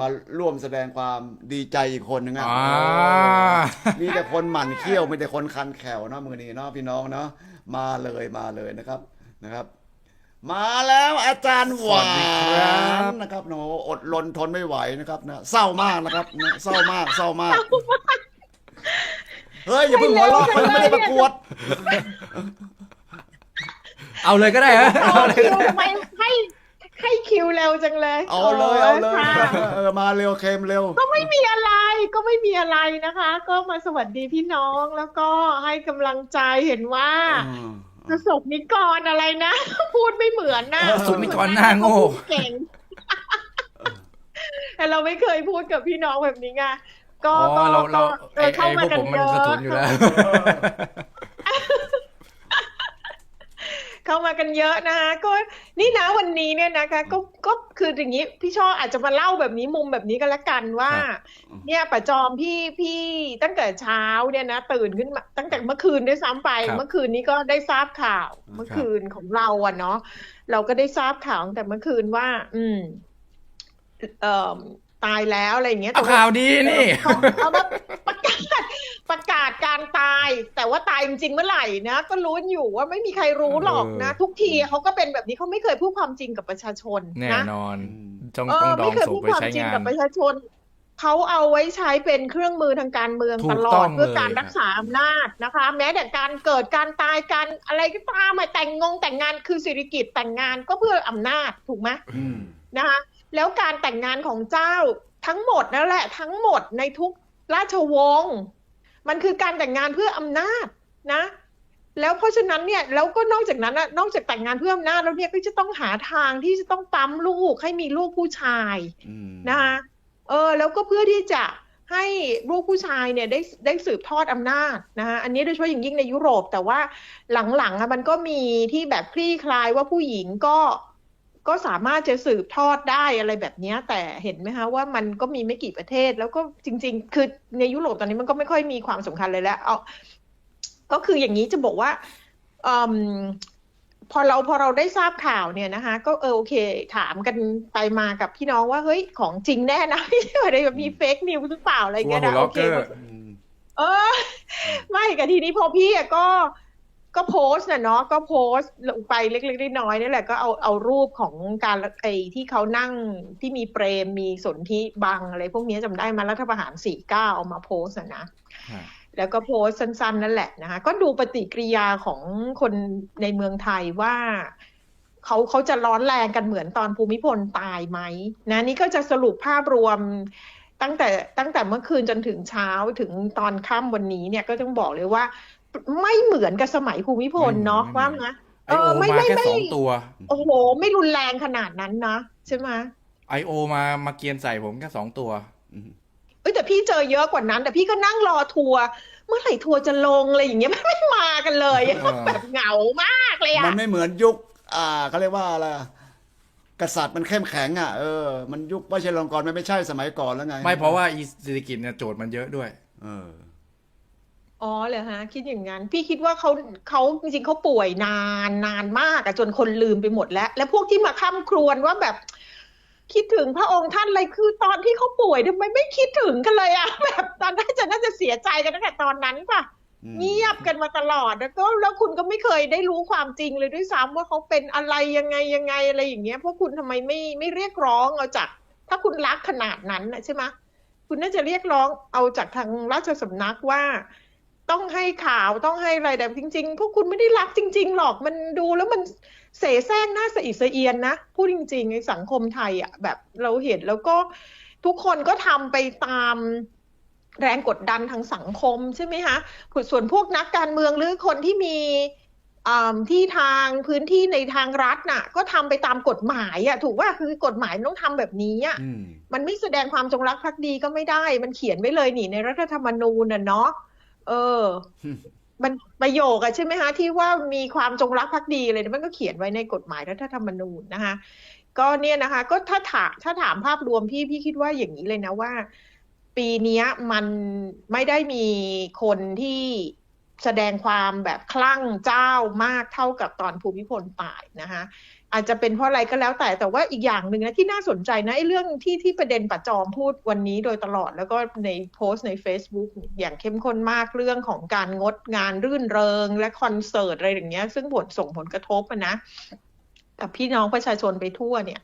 มาร่วมแสดงความดีใจอีกคนนึงอะอ่า มีแต่คนหมั่นเขี้ยวมีแต่คนคันแขวเนาะมือนี้เนาะพี่น้องเนาะมาเลยมาเลยนะครับนะครับ มาแล้วอาจารย์หวาสวัสดีครับนนะครับโนอดรนทนไม่ไหวนะครับนะเศร้ามากนะครับนะเศร้ามากเศร้ามากเฮ้ยอย่าเพิ่งหัวเราะเขายังไม่ได้ประกวด เอาเลยก็ได้ฮะต่อเอาเลยคิก็วได้ ทำไมให้ ให้คิวเร็วจังเลยเอาเลยเอาเลยค่ะเออมาเร็วเคมเร็ว ก็ไม่มีอะไรก็ไม่มีอะไรนะคะ ก็มาสวัสดีพี่น้องแล้วก็ให้กำลังใจเห็นว่าประสบนิกรอะไรนะ พูดไม่เหมือนนะประสบนิกรหน้าโง่เก่งแต่เราไม่เคยพูดกับพี่น้องแบบนี้ไงก็อ๋อก็เราเราก็เอไอ้อเข้าไอ้มาพวกกันผมมัเยนอะสะทุนอยู่แล้ว เข้ามากันเยอะนะคะก็นี่นะวันนี้เนี่ยนะคะ ก็ก็คืออย่างนี้พี่ช่ออาจจะมาเล่าแบบนี้มุมแบบนี้ก็แล้วกันว่าครับเนี่ยประจอมพี่พี่ตั้งแต่เช้าเนี่ยนะตื่นขึ้นมาตั้งแต่เมื่อคืนด้วยซ้ำไปครับเมื่อคืนนี้ก็ได้ทราบข่าวครับเมื่อคืนของเราอะเนาะเราก็ได้ทราบข่าวตั้งแต่เมื่อคืนว่า อืมเอ่อ ตายแล้วอะไรอย่างเงี้ยเอาแต่ว่าข่าวดีนี่เขาเขามาประกาศประกาศการตาย แต่ว่าตายจริงๆเมื่อไหร่นะก็รู้อยู่ว่าไม่มีใครรู้หรอกนะเออทุกทีเขาก็เป็นแบบนี้เขาไม่เคยพูดความจริงกับประชาชนแน่นะนอนอืมต้องเอต้อองดอไม่งเคยส่งพูดไปความใช้จริงงานกับประชาชนเขาเอาไว้ใช้เป็นเครื่องมือทางการเมืองถูกตลอต้ดองเพื่อเลยการรักษาอำนาจนะคะ แม้แต่การเกิดการตายการอะไรก็ตามอะแต่งงงแต่งงานคือสิริกิตแต่งงานก็เพื่ออำนาจถูกไหมอืมนะคะ แล้วการแต่งงานของเจ้าทั้งหมดนั่นแหละทั้งหมดในทุกราชวงศ์มันคือการแต่งงานเพื่ออำนาจนะ แล้วเพราะฉะนั้นเนี่ยแล้วก็นอกจากนั้นนะนอกจากแต่งงานเพื่ออำนาจแล้วเนี่ยก็จะต้องหาทางที่จะต้องปั๊มลูกให้มีลูกผู้ชายอืมนะคะเออแล้วก็เพื่อที่จะให้ลูกผู้ชายเนี่ยได้ได้สืบทอดอำนาจนะคะอันนี้โดยเฉพาะอย่างยิ่งในยุโรป แต่ว่าหลังๆอะมันก็มีที่แบบคลี่คลายว่าผู้หญิงก็ ก็สามารถจะสืบทอดได้อะไรแบบเนี้ยแต่เห็นไหมคะว่ามันก็มีไม่กี่ประเทศ แล้วก็จริง ๆ คือในยุโรปตอนนี้มันก็ไม่ค่อยมีความสำคัญเลยแล้วเอาก็คืออย่างนี้จะบอกว่าอืมพอเราพอเราได้ทราบข่าวเนี่ยนะคะ ก็เออโอเค ถามกันไปมากับพี่น้องว่าเฮ้ยของจริงแน่นะไม่ใช่ว่าได้แบบมีเฟกนิวหรือเปล่าอะไรกลัวเงี้ยหัวนะล็โออกเคเกอร์อืมเออ ไม่กับทีนี้พอพี่อะก็ ก็โพสต์น่ะเนาะก็โพสต์ลงไปเล็กๆน้อยๆนี่แหละก็เอาเอารูปของการไอ้ที่เขานั่งที่มีเปรมมีสนธิบังอะไรพวกนี้จำได้มารัฐประหารสี่เก้าเอามาโพสต์อะนะ แล้วก็โพสต์สั้น ๆ นั่นแหละนะคะก็ดูปฏิกิริยาของคนในเมืองไทยว่าเขาเขาจะร้อนแรงกันเหมือนตอนภูมิพลตายไหมนะนี่ก็จะสรุปภาพรวมตั้งแต่ตั้งแต่เมื่อคืนจนถึงเช้าถึงตอนค่ำวันนี้เนี่ยก็ต้องบอกเลยว่า ไม่เหมือนกับสมัยภูมิพลเนาะไม่เหมืว่าอนนะไอโอมาแค่สองตัวโอ้โห ไม่รุนแรงขนาดนั้นนะใช่ไหมไอโอมามาเกียนใส่ผมแค่สองตัวอืมเอ้ยแต่พี่เจอเยอะกว่านั้น แต่พี่ก็นั่งรอทัวร์เมื่อไหร่ทัวร์จะลงอะไรอย่างเงี้ยไม่มากันเลยเออแบบเหงามากเลยมัอะนไม่เหมือนยุค อ่าเขาเรียกว่าอะไรอะกษัตริย์มันเข้มแข็งอะเออมันยุคว่าเชลองกรมันไม่ใช่สมัยก่อนแล้วไง ไม่เพราะว่าอีเศรษฐกิจเนี่ยโจทย์มันเยอะด้วย เออ อ๋อเหรอฮะ คิดอย่างนั้น พี่คิดว่าเขาเขาจริงๆเขาป่วยนานนานมากอะจนคนลืมไปหมดแล้ว และพวกที่มาค้ำครวญว่าแบบ คิดถึงพระองค์ท่านอะไรคือตอนที่เขาป่วยทำไมไม่คิดถึงกันเลยอะแบบตอนนั้นจะน่าจะเสียใจกันตั้งแต่ตอนนั้นป่ะอืมเงียบกันมาตลอดแล้วก็แล้วคุณก็ไม่เคยได้รู้ความจริงเลยด้วยซ้ำว่าเขาเป็นอะไรยังไงยังไงอะไรอย่างเงี้ยพวกคุณทำไมไม่ไม่เรียกร้องเอาจาก ถ้าคุณรักขนาดนั้นนะใช่ไหมคุณน่าจะเรียกร้องเอาจากทางราชสำนักว่า ต้องให้ข่าวต้องให้อะไรแต่จริง ๆ พวกคุณไม่ได้รักจริง ๆ หรอกมันดูแล้วมันเสแสร้งหน้าสะอิดสะเอียนนะพูดจริง ๆ ในสังคมไทยอะ แบบเราเห็นแล้วก็ทุกคนก็ทำไปตามแรงกดดันทางสังคมใช่ไหมคะส่วนพวกนักการเมืองหรือคนที่มีอ่าที่ทางพื้นที่ในทางรัฐน่ะ ก็ทำไปตามกฎหมายอะถูกว่าคือกฎหมายมันต้องทำแบบนี้อะอืมมันไม่แสดงความจงรักภักดีก็ไม่ได้ มันเขียนไว้เลยนี่ในรัฐธรรมนูญน่ะเนาะ เออ มันประโยคอะใช่ไหมคะที่ว่ามีความจงรักภักดีอะไรเนี่ยมันก็เขียนไว้ในกฎหมายรัฐธรรมนูญนะคะ ก็เนี่ยนะคะ ก็ถ้าถามถ้าถามภาพรวมพี่พี่คิดว่าอย่างนี้เลยนะว่า ปีนี้มันไม่ได้มีคนที่แสดงความแบบคลั่งเจ้ามากเท่ากับตอนภูมิพลตายนะคะ อาจจะเป็นเพราะอะไรก็แล้วแต่แต่ว่าอีกอย่างหนึ่งนะที่น่าสนใจนะไอ้เรื่องที่ที่ประเด็นปัจจอมพูดวันนี้โดยตลอด แล้วก็ในโพสต์ใน Facebook อย่างเข้มข้นมากเรื่องของการงดงานรื่นเริง และคอนเสิร์ตอะไรอย่างเงี้ย ซึ่งผลส่งผลกระทบอะนะกับพี่น้องประชาชนไปทั่วเนี่ย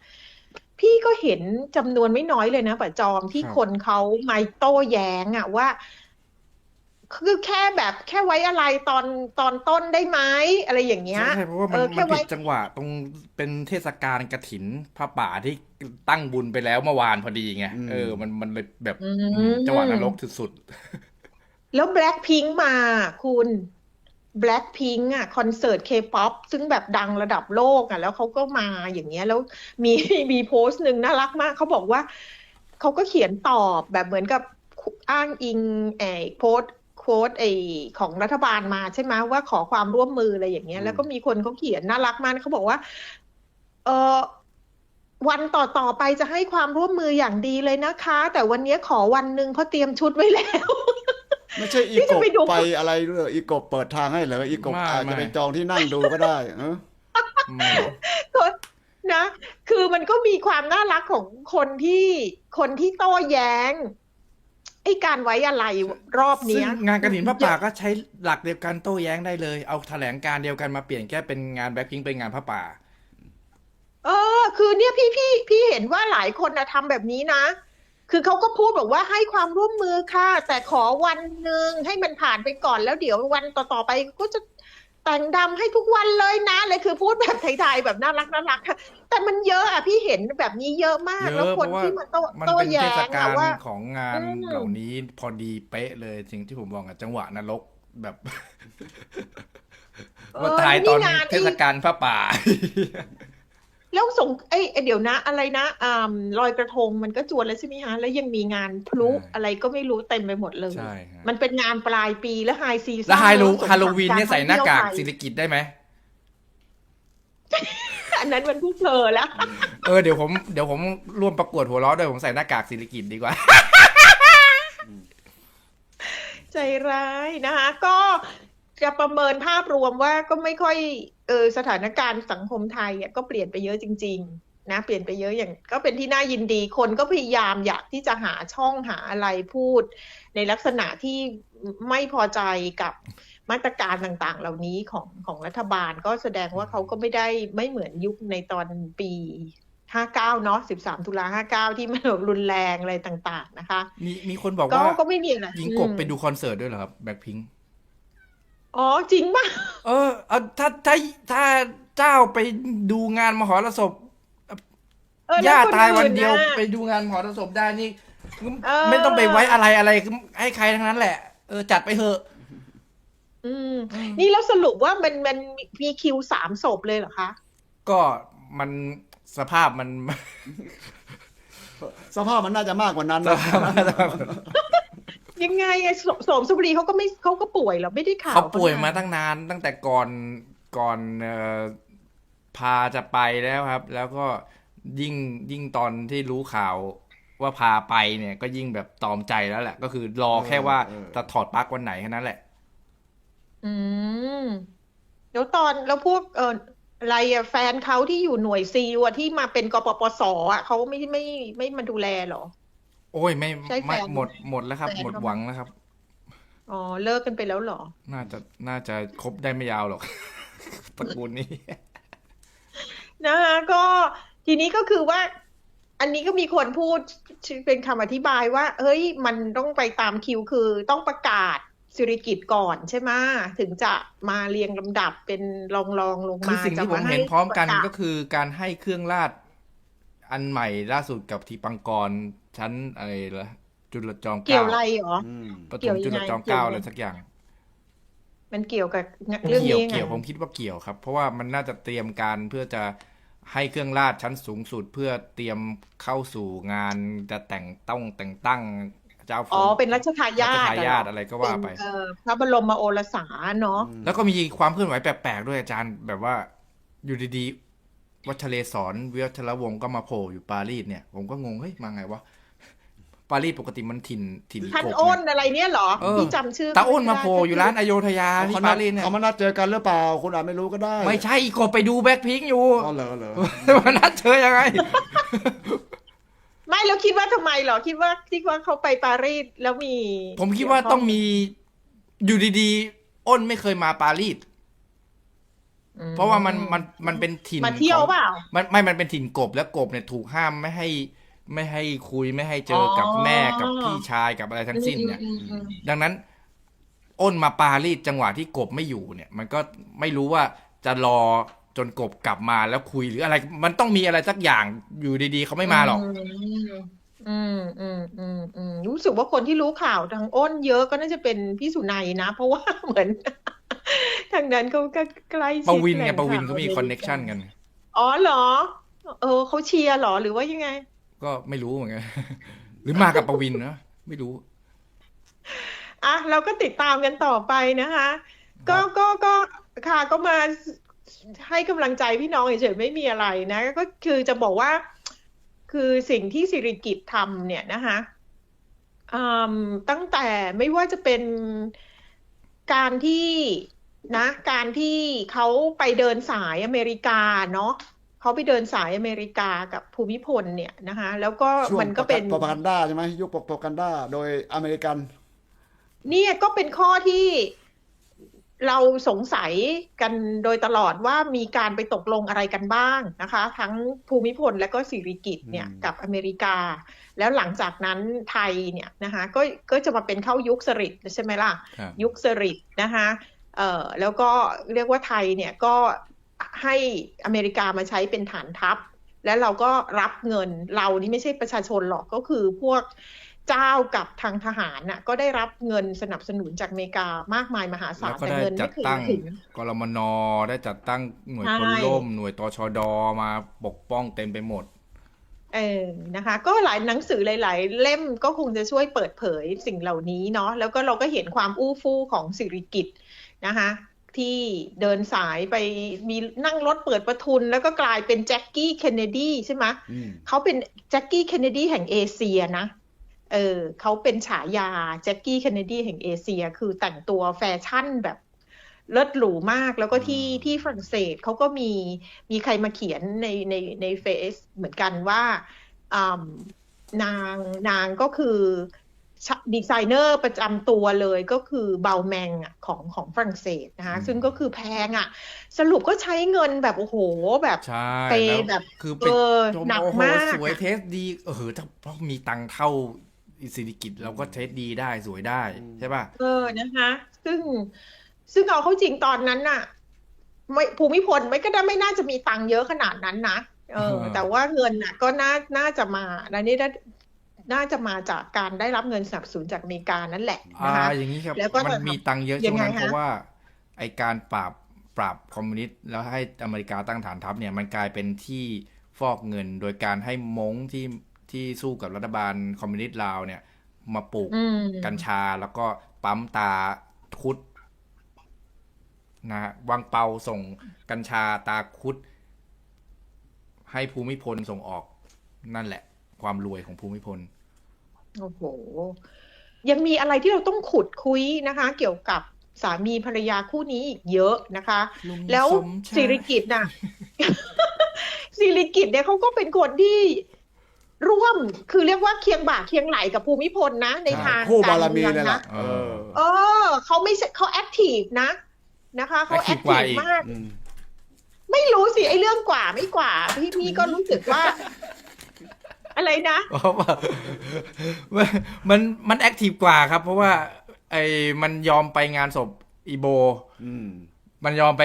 พี่ก็เห็นจำนวนไม่น้อยเลยนะปัจจอมที่ครับคนเขามาโต้แย้งอะว่า คือแค่แบบแค่ไว้อะไรตอนตอนต้นได้ไหมอะไรอย่างเงี้ยใช่เพราะว่ามันเออมัแค่นไว้ผิดจังหวะตรงเป็นเทศกาลกระถินพระป่าที่ตั้งบุญไปแล้วเมื่อวานพอดีไงอืมเออ มันมันเลยแบบอือืมมจังหวะนรกสุดแล้ว Blackpink มาคุณ Blackpink อะคอนเสิร์ตเคป๊อปซึ่งแบบดังระดับโลกอะแล้วเขาก็มาอย่างเงี้ยแล้วมีมีโพสต์หนึ่งน่ารักมากเขาบอกว่า เขาก็เขียนตอบแบบเหมือนกับอ้างอิงไอ้โพสต์ โค้ดไอ้ของรัฐบาลมาใช่ไหมว่าขอความร่วมมืออะไรอย่างเงี้ยอืมแล้วก็มีคนเขาเขียนน่ารักมากเขาบอกว่า เออวันต่อต่อไปจะให้ความร่วมมืออย่างดีเลยนะคะ แต่วันนี้ขอวันหนึ่งเพราะเตรียมชุดไว้แล้ว ไม่ใช่อีพี่กจะบไปดูไปอะไรเลยอีกบเปิดทางให้เหรออีกบไม่อาจจะไม่ไปจองที่นั่งดูก็ได้เออๆไม่ก็นะ คือมันก็มีความน่ารักของคนที่คนที่โต้แย้ง ไอ้การไว้อะไรรอบซึ่งเนี้ยงานกระถินพระป่าก็ใช้หลักเดียวกันโต้แย้งได้เลย เอาแถลงการเดียวกันมาเปลี่ยนแค่เป็นงานแบ็คพิงเป็นงานพระป่า เออ คือเนี่ยพี่พี่พี่เห็นว่าหลายคนนะทำแบบนี้นะ คือเขาก็พูดบอกว่าให้ความร่วมมือค่ะ แต่ขอวันหนึ่งให้มันผ่านไปก่อนแล้วเดี๋ยววันต่อๆไปก็จะ แต่งดำให้ทุกวันเลยนะเลยคือพูดแบบไทยๆแบบน่ารักน่ารักค่ะแต่มันเยอะอะพี่เห็นแบบนี้เยอะมากเยแล้วอะคเพนราะว่าที่มาโต้มันโต้เป็นเทแย้ศงกาอะลว่าของงานอืมเหล่านี้พอดีเป๊ะเลยสิ่งที่ผมบอกอะจังหวะนรกแบบเออว่าตายตอนนี่งานเทศกาลพระป่า แล้วส่งเอ้ยเดี๋ยวนะ อะไรนะอ่าลอยกระทงมันก็จวนแล้วใช่ไหมฮะ แล้วยังมีงานพลุใช่อะไรก็ไม่รู้เต็มไปหมดเลย ใช่ฮะ มันเป็นงานปลายปีแล้วไฮซีซั่นแล้วฮาโลเนอะฮาโลวีนเนี่ยสใส่งหน้ากากรท่องศิเที่ยวริกิตได้ไหมไทยอันนั้นมันพวกเธอแล้ว เออเดี๋ยวผมเดี๋ยวผมร่วมประกวดหัวเราะด้วยผมใส่หน้ากากศิริกิตดีกว่า ใจร้ายนะคะ ก็จะประเมินภาพรวมว่าก็ไม่ค่อย เออสถานการณ์สังคมไทยอะก็เปลี่ยนไปเยอะจริง ๆ นะ เปลี่ยนไปเยอะอย่างก็เป็นที่น่ายินดีคนก็พยายามอยากที่จะหาช่องหาอะไรพูด ในลักษณะที่ไม่พอใจกับมาตรการต่างๆ เหล่านี้ของของรัฐบาลก็แสดงว่าเขาก็ไม่ได้ไม่เหมือนยุคในตอนปี59เนาะ13ตุลา59ที่มันแบบรุนแรงอะไรต่าง ๆ นะคะ มีมีคนบอกก็ว่าก็ไม่มีอะไรหญิงกบอืมไปดูคอนเสิร์ตด้วยเหรอครับแบ็คพิง อ๋อจริงป่ะ เออเอาถ้าถ้าถ้าเจ้าไปดูงานมหรสพเออแล้วย่าคนตายวันอื่เดียวน่ะ ไปดูงานมหรสพได้นี่เออ ไม่ต้องไปไว้อะไรอะไรให้ใครทั้งนั้นแหละเออจัดไปเถอะ อืม นี่แล้วสรุปว่ามันมันมีคิวสามศพเลยเหรอคะ ก็มันสภาพมัน สภาพมันน่าจะมากกว่านั้นสนะภาพมัน ยังไงไอ้โสโสมสุบรีเขาก็ไม่เขาก็ป่วยเหรอไม่ได้ข่าวเขาป่วยนะมาตั้งนานตั้งแต่ก่อนก่อนเอ่อพาจะไปแล้วครับ แล้วก็ยิ่งยิ่งตอนที่รู้ข่าวว่าพาไปเนี่ย ก็ยิ่งแบบตอมใจแล้วแหละ ก็คือรอแค่ว่าจะถอดปลั๊กวันไหนแค่นั้นแหละ อืมแล้วตอนแล้วพวกเอออะไรอะแฟนเขาที่อยู่หน่วยซีลอะที่มาเป็นกปปสอะเขาไม่ไม่ไม่มาดูแลเหรอ โอ้ยไม่ใช่แฟน ไม่หมดหมดแล้วครับแฟนหมดเขาหวังแล้วครับ อ๋อเลิกกันไปแล้วเหรอ น่าจะน่าจะครบได้ไม่ยาวหรอก ตระกูลนี้ นะคะก็ทีนี้ก็คือว่า อันนี้ก็มีคนพูดเป็นคำอธิบายว่า เฮ้ย มันต้องไปตามคิวคือต้องประกาศสิริกิตก่อนใช่ไหมถึงจะมาเรียงลำดับเป็นรองรองๆลงคือมาสิ่งที่จะผมให้เห็นพร้อมกันประาศก็คือการให้เครื่องราชอันใหม่ล่าสุดกับทีปังกร ชั้นอะไรละจุลจอมเกี่ยเก้าวอะไรเหรออืมปเกี่ฐยวมยังไงจุลจอมเก้าเกี่ยวอะไรสักอย่าง มันเกี่ยวกับเรื่องเกี่ยวนี้ไงเกี่ยวผมคิดว่าเกี่ยวครับ เพราะว่ามันน่าจะเตรียมการเพื่อจะให้เครื่องราชชั้นสูงสุด เพื่อเตรียมเข้าสู่งานจะแต่งต้องแต่งตั้งเจ้าฟ้อ๋อเป็นรัชทายารัชททายาทเหอะไรก็ว่าไป เป็นเอ่อพระบรมโอรสาเนาะแล้วก็มีความเคลื่อนไหวแปลกๆด้วยอาจารย์ แบบว่าอยู่ดีๆวัชเลศรวิวัชรวงศ์ก็มาโผล่อยู่ปารีสเนี่ย ผมก็งงเฮ้ยมาไงวะ ปารีสปกติมันถิ่นถิ่นท่านกบอ้นไงอะไรเนี่ยเหรอเออพี่จำชื่อตาอ้นมาไได้โผล่อยู่ร้านอโยธยาที่เขาปานัดรีสเนี่ยเขามานัดเจอกันหรือเปล่าคุณอาจไม่รู้ก็ได้ ไม่ใช่อีกกบไปดูแบ็คพิงอยู่อ๋อเหรอเหรอมานัดเจอยังไงไม่แล้วคิดว่าทำไมเหรอคิดว่าคิดว่าเขาไปปารีสแล้วมี ผมคิดว่าต้องมีอยู่ดีๆ อ้นไม่เคยมาปารีสอืมเพราะว่ามันมันมันเป็นถิ่นมาเที่ยวของเปล่ามันไม่มันเป็นถิ่นกบแล้วกบเนี่ยถูกห้ามไม่ให้ ไม่ให้คุยไม่ให้เจอกับอ๋อแม่กับพี่ชายกับอะไรทั้งสิ้นเนี่ยอืมอืมอืมดังนั้น อ้นมาปารีสจังหวะที่กบไม่อยู่เนี่ย มันก็ไม่รู้ว่าจะรอจนกบกลับมาแล้วคุยหรืออะไร มันต้องมีอะไรสักอย่างอยู่ดีๆเขาไม่มาหรอก อืมอืมอืมอืมรู้สึกว่าคนที่รู้ข่าวทางอ้นเยอะก็น่าจะเป็นพี่สุนัยนะ เพราะว่าเหมือน ทางนั้นเขาก็ใกล้ชิดปวินแหไงล่งปวินข่เขามีคอนเน็ชันกัน อ๋อเหรอ เออเขาเชียร์เหรอหรือว่ายังไง ก็ไม่รู้เหมือนกันหรือมากับปวินนะไม่รู้อะเราก็ติดตามกันต่อไปนะคะ ก็ก็ก็ค่ะก็มาให้กำลังใจพี่น้องเฉยๆไม่มีอะไรนะ ก็คือจะบอกว่า คือสิ่งที่สิริกิตทำเนี่ยนะคะอืมตั้งแต่ไม่ว่าจะเป็นการที่นะ การที่เขาไปเดินสายอเมริกาเนาะ เขาไปเดินสายอเมริกากับภูมิพลเนี่ยนะคะ แล้วก็ช่วงมันก็เป็นโปรปากันดาใช่ไหมยุคโปรปากันดาโดยอเมริกัน เนี่ยก็เป็นข้อที่เราสงสัยกันโดยตลอดว่ามีการไปตกลงอะไรกันบ้างนะคะ ทั้งภูมิพลและก็สิริกิตเนี่ยอืมกับอเมริกา แล้วหลังจากนั้นไทยเนี่ยนะคะก็ก็จะมาเป็นเข้ายุคสฤษดิ์ใช่ไหมล่ะครับยุคสฤษดิ์นะคะเอ่อแล้วก็เรียกว่าไทยเนี่ยก็ ให้อเมริกามาใช้เป็นฐานทัพ แล้วเราก็รับเงินเรานี่ไม่ใช่ประชาชนหรอกก็คือพวกเจ้ากับทางทหารน่ะก็ได้รับเงินสนับสนุนจากอเมริกามากมายมหาศาแล้ลวก็แต่ได้เงินจัไม่ดเคยตั้งถึงกรมนได้จัดตั้งหน่วยใช่พลร่มหน่วยตชดมาปกป้องเต็มไปหมดเออนะคะ ก็หลายหนังสือหลาย ๆ เล่มก็คงจะช่วยเปิดเผยสิ่งเหล่านี้เนาะแล้วก็เราก็เห็นความอู้ฟู่ของสิริกิตนะคะ ที่เดินสายไปมีนั่งรถเปิดประทุน แล้วก็กลายเป็นแจ็คกี้เคนเนดีใช่ไหมอืมเขาเป็นแจ็คกี้เคนเนดีแห่งเอเชียนะเออเขาเป็นฉายาแจ็คกี้เคนเนดีแห่งเอเชีย คือแต่งตัวแฟชั่นแบบเลิศหรูมากแล้วก็ที่ที่ฝรั่งเศสเขาก็มีมีใครมาเขียนในในในเฟซเหมือนกันว่าอ่านางนางก็คือ ดีไซเนอร์ประจำตัวเลยก็คือเบาแมงอะของของฝรั่งเศสนะคะอืมซึ่งก็คือแพงอะ สรุปก็ใช้เงินแบบโอ้โหแบบใช่ไปแล้วแบบคือเอเป็นอชมหนักโอ้โหมากสวยอะเทสดีเออถ้าเพราะมีตังค์เท่าอิสิริกิตเราก็เทสดีได้สวยได้ใช่ป่ะเออนะคะ ซึ่งซึ่งเอาเข้าจริงตอนนั้นน่ะ ไม่ภูมิพลไม่ก็ได้ไม่น่าจะมีตังค์เยอะขนาดนั้นนะเออเออ แต่ว่าเงินน่ะ ก็น่าน่าจะมาและนี่ได้ น่าจะมาจากการได้รับเงินสนับสนุนจากอเมริกานั่นแหละอ่านะคะอย่างนี้ครับแล้วก็มันจะมีตังค์เยอะยัช่วงงไงนั้นคะเพราะว่าไอการปราบปราบคอมมิวนิสต์แล้วให้อเมริกาตั้งฐานทัพเนี่ยมันกลายเป็นที่ฟอกเงินโดยการให้มงที่ที่สู้กับรัฐบาลคอมมิวนิสต์ลาวเนี่ย มาปลูกอืมกัญชาแล้วก็ปั๊มตาคุดนะฮะวังเปาส่งกัญชาตาคุด ให้ภูมิพลส่งออกนั่นแหละ ความรวยของภูมิพล โอ้โห ยังมีอะไรที่เราต้องขุดคุยนะคะ เกี่ยวกับสามีภรรยาคู่นี้อีกเยอะนะคะลุงแล้วสมชายสิริกิตน่ะสิริกิตเนี่ยเขาก็เป็นคนที่ร่วมคือเรียกว่าเคียงบ่าเคียงไหลกับภูมิพลนะ ในทางคู่บารการมีเมืองเลยนะล่ะเอเอออเออเขาไม่ใช่เขาแอคทีฟนะนะคะเขาแอค active กว่าทีฟอีกมากอืมไม่รู้สิไอ้เรื่องกว่าไม่กว่า พี่พี่ก็รู้สึกว่า อะไรนะเพราะว่ามันมันมันแอคทีฟกว่าครับ เพราะว่า ไอ้มันยอมไปงานศพอีโบอืมมันยอมไป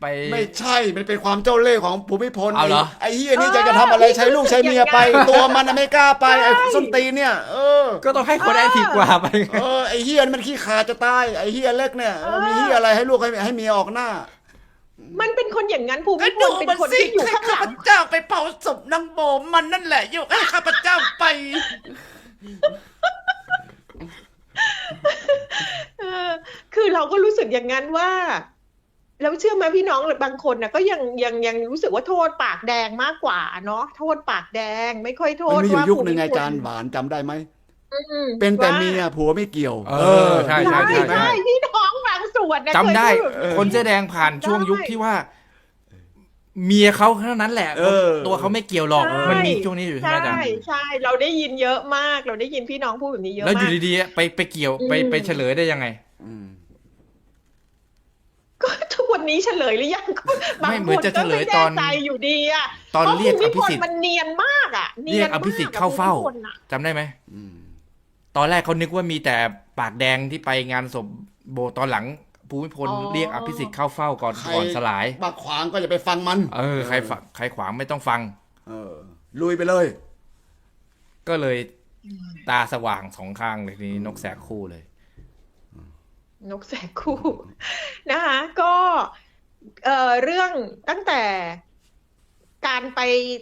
ไป ไม่ใช่ มันเป็นความเจ้าเล่ห์ของภูมิพลเอาเหรอ ไอ้เฮียนี่จะกระทำอะไรใช้ลูกใช้เมียไป ตัวมันน่ะไม่กล้าไปไอ้ส้นตีนเนี่ย เออ ก็ต้องให้คนแอคทีฟกว่าไปไง เออไอ้เฮียนี่มันขี้ขาดจะตายไอ้เฮียเล็กเนี่ยเออมีเฮียอะไรให้ลูกให้ให้เมียออกหน้า มันเป็นคนอย่างนั้นภูมิพลเป็นคนที่อยู่ข้างหลังเจ้าไปเผาศพนางโบมมันนั่นแหละยกให้ข้าพเจ้าไปเออคือเราก็รู้สึกอย่างนั้นว่า แล้วเชื่อไหมพี่น้องบางคนนะก็ยังยังยังรู้สึกว่าโทษปากแดงมากกว่าเนาะโทษปากแดงไม่ค่อยโทมัษนมีอยู่ว่ายุคหนึ่งไงภูมิพลอาจารย์หวานจำได้ไหมอืมเป็นแต่ว่าเมียผัวไม่เกี่ยว เออใช่ใช่ใช่ใช่พี่น้องบาง ส่วนนะจำได้เคยพูดคนเสื้อแดงผ่านช่วงยุคที่ว่า เมียเขาเท่านั้นแหละเออตัวเขาไม่เกี่ยวหรอกใช่มันมีช่วงนี้อยู่ใช่ไหมอาจารใช่ย์ใช่เราได้ยินเยอะมาก เราได้ยินพี่น้องพูดแบบนี้เยอะแล้วอมายู่กดีๆไปไปเกี่ยวไปอืมไปเฉลยได้ยังไงอืมก็ทุกวันนี้เฉลยหรือยังก็บางไม่เหคมือนนจะก็เฉลไม่ยตแน่อนใจอยู่ดีอะตอนเรียกพาะอภูมิพลภิสิทธิ์มันเนียนมากอะนีเรียนกอภิสิทธิ์เข้าเฝ้าภูมิพลน่ะจำได้ไหมอืมตอนแรกเขานึกว่ามีแต่ปากแดงที่ไปงานศพโบตอนหลัง ภูมิพลอ๋อ เรียกอภิสิทธิ์เข้าเฝ้าก่อนใครก่อนสลายบักขวางก็อย่าไปฟังมัน เออใครฝังใครขวางไม่ต้องฟัง เออ ลุยไปเลย ก็เลยตาสว่างสองข้างเลยทีนี้นกแสกคู่เลย นกแสกคู่ นะคะก็เอ่อเรื่องตั้งแต่การไป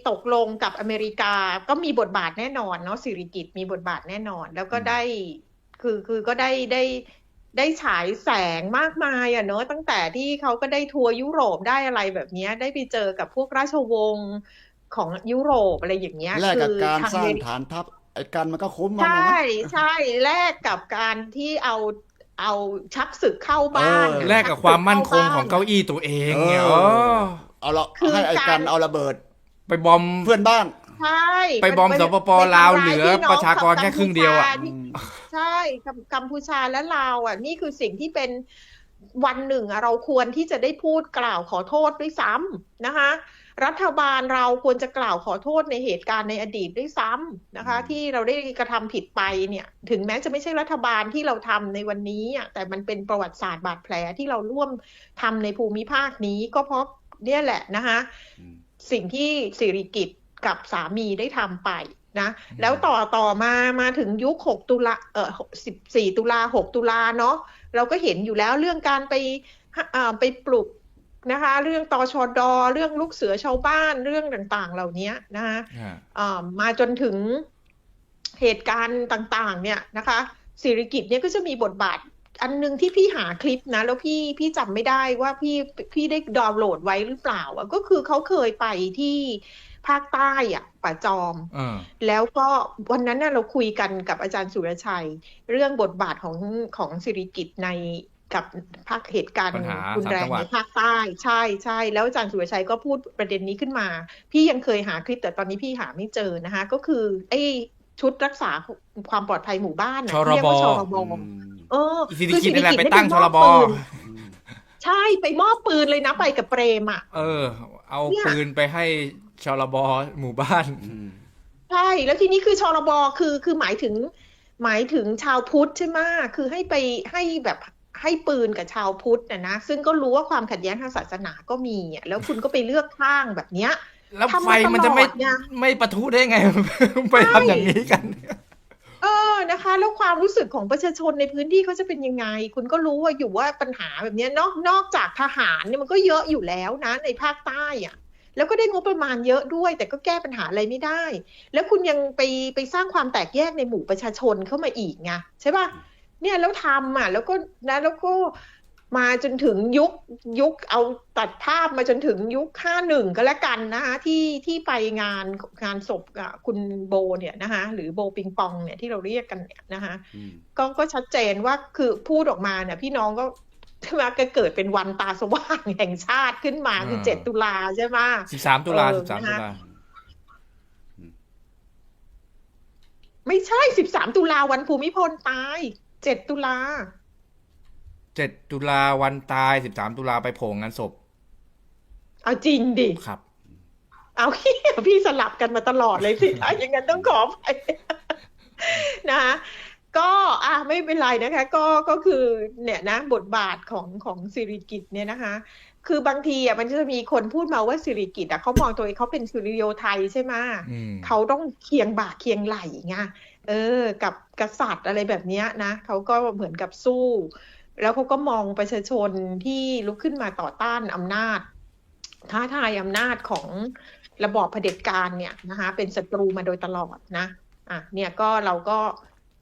ตกลงกับอเมริกาก็มีบทบาทแน่นอนเนาะสิริกิตมีบทบาทแน่นอน แล้วก็ได้คือคือก็ได้ได้ ได้ฉายแสงมากมายอะเนอะตั้งแต่ที่เขาก็ได้ทัวร์ยุโรปได้อะไรแบบเนี้ยได้ไปเจอกับพวกราชวงศ์ของยุโรปอะไรอย่างเงี้ยแลกกับคือการทสร้างเมริฐานทัพไอ้กันมันก็คุ้มมันใชนะ่ใช่แลกกับการที่เอาเอาชักศึกเข้าบ้านเออแลกกับความมั่นคงของเก้าอี้ตัวเองเนี่ยเออเออเอาละคือให้ไอ้การกันเอาระเบิด ไปบอมเพื่อนบ้าน ใช่ไปบอมนสปปลาวเหลือไปทำยพี่น้งประชากรแค่ครึ่งเดียวอะกัมพูชาที่ใช่กัมกัมพูชาและลาวอะ นี่คือสิ่งที่เป็นวันหนึ่งอะเราควรที่จะได้พูดกล่าวขอโทษด้วยซ้ำนะคะ รัฐบาลเราควรจะกล่าวขอโทษในเหตุการณ์ในอดีตด้วยซ้ำนะคะอืมที่เราได้กระทำผิดไปเนี่ย ถึงแม้จะไม่ใช่รัฐบาลที่เราทำในวันนี้อะแต่มันเป็นประวัติศาสตร์บาดแผลที่เราร่วมทำในภูมิภาคนี้ก็เพราะเนี่ยแหละนะคะอืมสิ่งที่สิริกิต กับสามีได้ทำไปนะแล้วต่อต่อมามาถึงยุค 6 ตุลาเอ่อ14 ตุลา 6 ตุลาเนาะเราก็เห็นอยู่แล้วเรื่องการไปเอ่อไปปลุกนะคะเรื่องตชดเรื่องลูกเสือชาวบ้านเรื่องต่างๆ เหล่านี้นะคะอ่าเอ่อมาจนถึงเหตุการณ์ต่างๆ เนี่ยนะคะสิริกิตเนี่ยก็จะมีบทบาทอันหนึงที่พี่หาคลิปนะ แล้วพี่พี่จำไม่ได้ว่าพี่พี่ได้ดาวน์โหลดไว้หรือเปล่าอะก็คือเขาเคยไปที่ ภาคใต้อะป่าจอมเออแล้วก็วันนั้นน่ะเราคุยกันกับอาจารย์สุรชัย เรื่องบทบาทของของสิริกิตในกับภาคเหตุการณ์ปัญหารุนแรงสามจังหวัดในภาคใต้ ใช่ใช่แล้วอาจารย์สุรชัยก็พูดประเด็นนี้ขึ้นมา พี่ยังเคยหาคลิปแต่ตอนนี้พี่หาไม่เจอนะคะ ก็คือไอ้ชุดรักษาความปลอดภัยหมู่บ้านน่ะชรบเรียกว่าชรบอืมเอออีสิริคือกิตนี่แหละสิไปริกิตั้งด้ชรบมปืนอืมใช่ไปมอบปืนเลยนะไปกับเปรมอะเออ เอาเนี่ยปืนไปให้ ชลบหมู่บ้านอืมใช่ แล้วทีนี้คือชรบคือคือหมายถึง หมายถึงชาวพุทธใช่ไหมคือให้ไปให้แบบให้ปืนกับชาวพุทธนะนะ ซึ่งก็รู้ว่าความขัดแย้งทางศาสนาก็มีอะแล้วคุณก็ไปเลือกข้างแบบเนี้ยแล้วทำไฟมาตลอดมันจะไม่ไงไม่ปะทุได้ไง ไปทำอย่างนี้กัน เออนะคะ แล้วความรู้สึกของประชาชนในพื้นที่เขาจะเป็นยังไง คุณก็รู้ว่าอยู่ว่าปัญหาแบบเนี้ยนอกนอกจากทหารเนี่ยมันก็เยอะอยู่แล้วนะในภาคใต้อะ แล้วก็ได้งบประมาณเยอะด้วย แต่ก็แก้ปัญหาอะไรไม่ได้ แล้วคุณยังไปไปสร้างความแตกแยกในหมู่ประชาชนเข้ามาอีกไงใช่ป่ะเนี่ยแล้วทำอะแล้วก็นะแล้วก็มาจนถึงยุคยุคเอาตัดภาพมาจนถึงยุคห้าหนึ่งก็แล้วกันนะคะที่ที่ไปงานงานศพอะคุณโบเนี่ยนะคะหรือโบปิงปองเนี่ยที่เราเรียกกันเนี่ยนะคะอืมก็ก็ชัดเจนว่าคือพูดออกมาเนี่ยพี่น้องก็ ใช่ไหมก็เกิดเป็นวันตาสว่างแห่งชาติขึ้นมาคืออ่าเจ็ดตุลาใช่ไหมสิบสามตุลาเออสิบสามนะตุคะลาไม่ใช่สิบสามตุลาวันภูมิพลตายเจ็ดตุลาเจ็ดตุลาวันตายสิบสามตุลาไปโผล่งานศพ เอาจริงดิครับ เอาพี่พี่สลับกันมาตลอดเลยสิถ้าอย่างนั้นต้องขอไปนะคะ ก็อะไม่เป็นไรนะคะ ก็ก็คือเนี่ยนะบทบาทของของสิริกิตเนี่ยนะคะ คือบางทีอะมันจะมีคนพูดมาว่าสิริกิตอะเขามองตัวเองเขาเป็นสุริโยไทยใช่ไหมอืมเขาต้องเคียงบ่าเคียงไหล่ไงเออ กับกษัตริย์อะไรแบบเนี้ยนะเขาก็เหมือนกับสู้ แล้วเขาก็มองประชาชนที่ลุกขึ้นมาต่อต้านอำนาจ ท้าทายอำนาจของระบอบเผด็จการเนี่ยนะคะ เป็นศัตรูมาโดยตลอดนะอะเนี่ยก็เราก็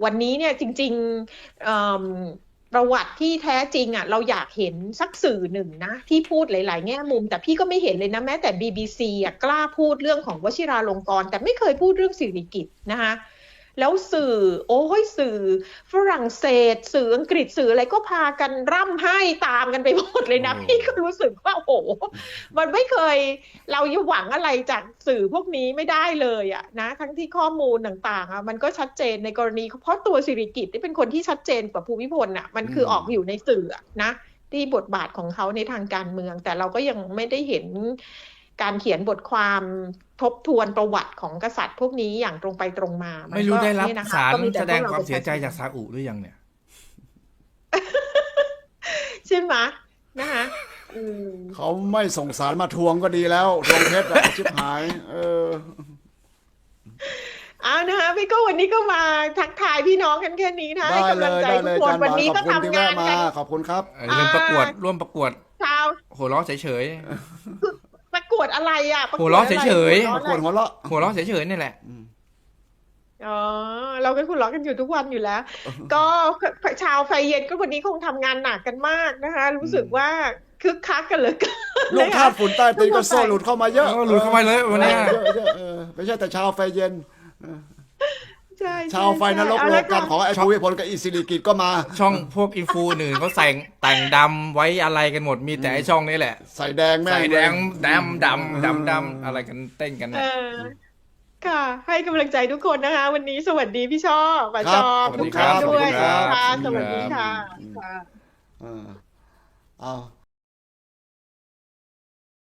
วันนี้เนี่ยจริงๆประวัติที่แท้จริงอะเราอยากเห็นสักสื่อหนึ่งนะที่พูดหลาย ๆ แง่มุม แต่พี่ก็ไม่เห็นเลยนะแม้แต่ BBC อะกล้าพูดเรื่องของวชิราลงกรณ์แต่ไม่เคยพูดเรื่องสิริกิตนะคะ แล้วสื่อ โอ้ยสื่อ ฝรั่งเศส สื่ออังกฤษสื่ออะไรก็พากันร่ำไห้ตามกันไปหมดเลยนะพี่ก็รู้สึกว่าโอ้โหมันไม่เคย เราจะหวังอะไรจากสื่อพวกนี้ไม่ได้เลยอะนะ ทั้งที่ข้อมูลต่างๆอะมันก็ชัดเจนในกรณี เพราะตัวสิริกิตที่เป็นคนที่ชัดเจนกว่าภูมิพลอะมันคือออกอยู่ในสื่อนะที่บทบาทของเขาในทางการเมือง แต่เราก็ยังไม่ได้เห็น การเขียนบทความทบทวนประวัติของกษัตริย์พวกนี้อย่างตรงไปตรงมามันไม่รู้ก็ได้รับเนี่ยนะคะสารก็แต่แสดงพกรความเสียใจประชชนจากซาอุหรือยังเนี่ย ใช่ไหมนะคะอืมเขาไม่ส่งสารมาทวงก็ดีแล้วทวงเพชรอะชิบหาย เออเอานะคะพี่โก็วันนี้ก็มาทักทายพี่น้องกันแค่นี้นะให้ได้กำเลลังยใจได้ทุเลกยคอานจารย์หวันวานนี้ขก็อบคุณที่ทำงาแวะนมากันขอบคุณครับเออเรื่องประกวดอ่าร่วมประกวดชาวหัวเราะเฉย ประกวดอะไรอะประกหัววดเราะอะไรเฉยๆหัวขอบเราะคุณอะไรหัวเราะๆหัวเราะเฉยๆนี่แหละอ๋อเราก็คุณล้อกันอยู่ทุกวันอยู่แล้ว ก็ชาวไฟเย็นก็วันนี้คงทำงานหนักกันมากนะคะ รู้สึกว่าคึกคักกันเหลย ลูกทาสฝุ่นใต้ตีนก็โซ่หลุดเข้ามาเยอะเออหลุดเข้ามาเลยวันเนี้ย เยอะเยอะเออไม่ใช่แต่ชาวไฟเย็น ใช่ชาวไฟนรกเอาโลละกกันค่ะของไอ้ภูมิพลกับอิสิริกิตก็มา ช่องพวกอินฟูหนึ่งเขาแต่งแต่งดำไว้อะไรกันหมดมีแต่ไอช่องนี้แหละ ใส่แดงแม่งใส่แดงเลยดำดำดำดำอะไรกันเต้นกันเอนะอค่ะ ให้กำลังใจทุกคนนะคะ วันนี้สวัสดีพี่ชอบป้าครัชบอบสวัสทุดีกครัท่านบด้วยขอบคุณครับค่ะสวัสดีค่ะค่ะเออเอา